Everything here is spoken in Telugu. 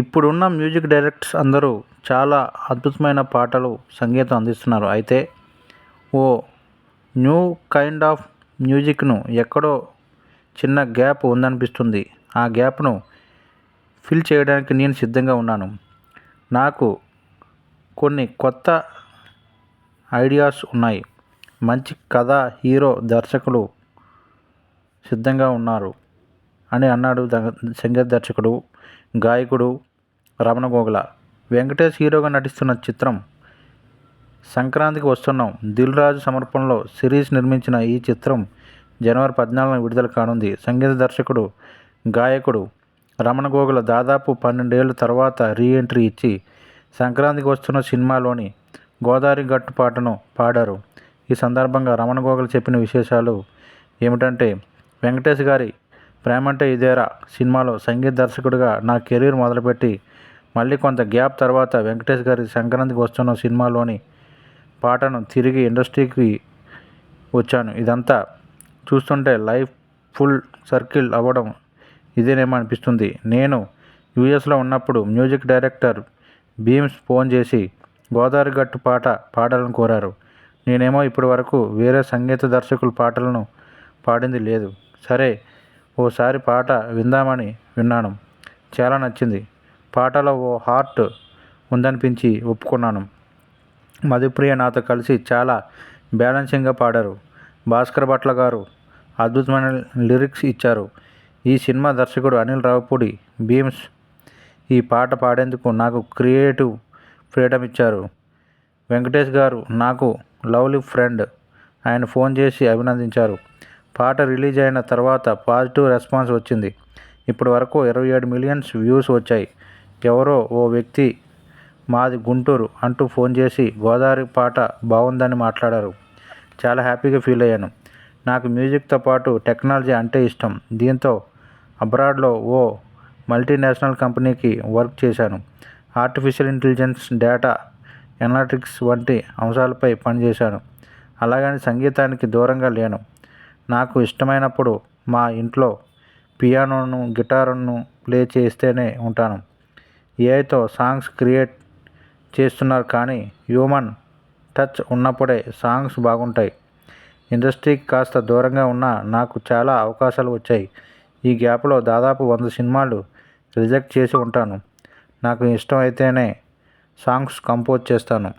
ఇప్పుడున్న మ్యూజిక్ డైరెక్టర్స్ అందరూ చాలా అద్భుతమైన పాటలు సంగీతం అందిస్తున్నారు. అయితే ఓ న్యూ కైండ్ ఆఫ్ మ్యూజిక్ను ఎక్కడో చిన్న గ్యాప్ ఉందనిపిస్తుంది. ఆ గ్యాప్ను ఫిల్ చేయడానికి నేను సిద్ధంగా ఉన్నాను. నాకు కొన్ని కొత్త ఐడియాస్ ఉన్నాయి. మంచి కథ హీరో దర్శకులు సిద్ధంగా ఉన్నారు అని అన్నాడు సంగీత దర్శకుడు గాయకుడు రమణ గోగుల వెంకటేష్ హీరోగా నటిస్తున్న చిత్రం సంక్రాంతికి వస్తున్నాం. దిల్ రాజు సమర్పణలో సిరీస్ నిర్మించిన ఈ చిత్రం జనవరి పద్నాలుగున విడుదల కానుంది. సంగీత దర్శకుడు గాయకుడు రమణ గోగుల దాదాపు పన్నెండేళ్ళ తర్వాత రీ ఎంట్రీ ఇచ్చి సంక్రాంతికి వస్తున్న సినిమాలోని గోదావరి గట్టు పాటను పాడారు. ఈ సందర్భంగా రమణ గోగుల చెప్పిన విశేషాలు ఏమిటంటే వెంకటేష్ గారి ప్రేమంటే ఇదేరా సినిమాలో సంగీత దర్శకుడిగా నా కెరీర్ మొదలుపెట్టి మళ్ళీ కొంత గ్యాప్ తర్వాత వెంకటేష్ గారి సంక్రాంతికి వస్తున్న సినిమాలోని పాటను తిరిగి ఇండస్ట్రీకి వచ్చాను. ఇదంతా చూస్తుంటే లైఫ్ ఫుల్ సర్కిల్ అవ్వడం ఇదేనేమో అనిపిస్తుంది. నేను యూఎస్లో ఉన్నప్పుడు మ్యూజిక్ డైరెక్టర్ భీమ్స్ ఫోన్ చేసి గోదావరి గట్టు పాట పాడాలని కోరారు. నేనేమో ఇప్పటి వరకు వేరే సంగీత దర్శకుల పాటలను పాడింది లేదు. సరే ఓసారి పాట విందామని విన్నాను. చాలా నచ్చింది. పాటలో ఓ హార్ట్ ఉందనిపించి ఒప్పుకున్నాను. మధుప్రియ నాతో కలిసి చాలా బ్యాలెన్సింగ్గా పాడారు. భాస్కర్ భట్ల గారు అద్భుతమైన లిరిక్స్ ఇచ్చారు. ఈ సినిమా దర్శకుడు అనిల్ రావుపూడి భీమ్స్ ఈ పాట పాడేందుకు నాకు క్రియేటివ్ ఫ్రీడమ్ ఇచ్చారు. వెంకటేష్ గారు నాకు లవ్లీ ఫ్రెండ్. ఆయన ఫోన్ చేసి అభినందించారు. పాట రిలీజ్ అయిన తర్వాత పాజిటివ్ రెస్పాన్స్ వచ్చింది. ఇప్పటి వరకు ఇరవై ఏడు మిలియన్స్ వ్యూస్ వచ్చాయి. ఎవరో ఓ వ్యక్తి మాది గుంటూరు అంటూ ఫోన్ చేసి గోదావరి పాట బాగుందని మాట్లాడారు. చాలా హ్యాపీగా ఫీల్ అయ్యాను. నాకు మ్యూజిక్తో పాటు టెక్నాలజీ అంటే ఇష్టం. దీంతో అబ్రాడ్లో ఓ మల్టీనేషనల్ కంపెనీకి వర్క్ చేశాను. ఆర్టిఫిషియల్ ఇంటెలిజెన్స్ డేటా ఎనాలిటిక్స్ వంటి అంశాలపై పనిచేశాను. అలాగని సంగీతానికి దూరంగా లేను. నాకు ఇష్టమైనప్పుడు మా ఇంట్లో పియానోను గిటారును ప్లే చేస్తూనే ఉంటాను. ఏఐతో సాంగ్స్ క్రియేట్ చేస్తున్నారు కానీ హ్యూమన్ టచ్ ఉన్నప్పుడే సాంగ్స్ బాగుంటాయి. ఇండస్ట్రీకి కాస్త దూరంగా ఉన్నా నాకు చాలా అవకాశాలు వచ్చాయి. ఈ గ్యాప్లో దాదాపు వంద సినిమాలు రిజెక్ట్ చేసి ఉంటాను. నాకు ఇష్టం అయితేనే సాంగ్స్ కంపోజ్ చేస్తాను.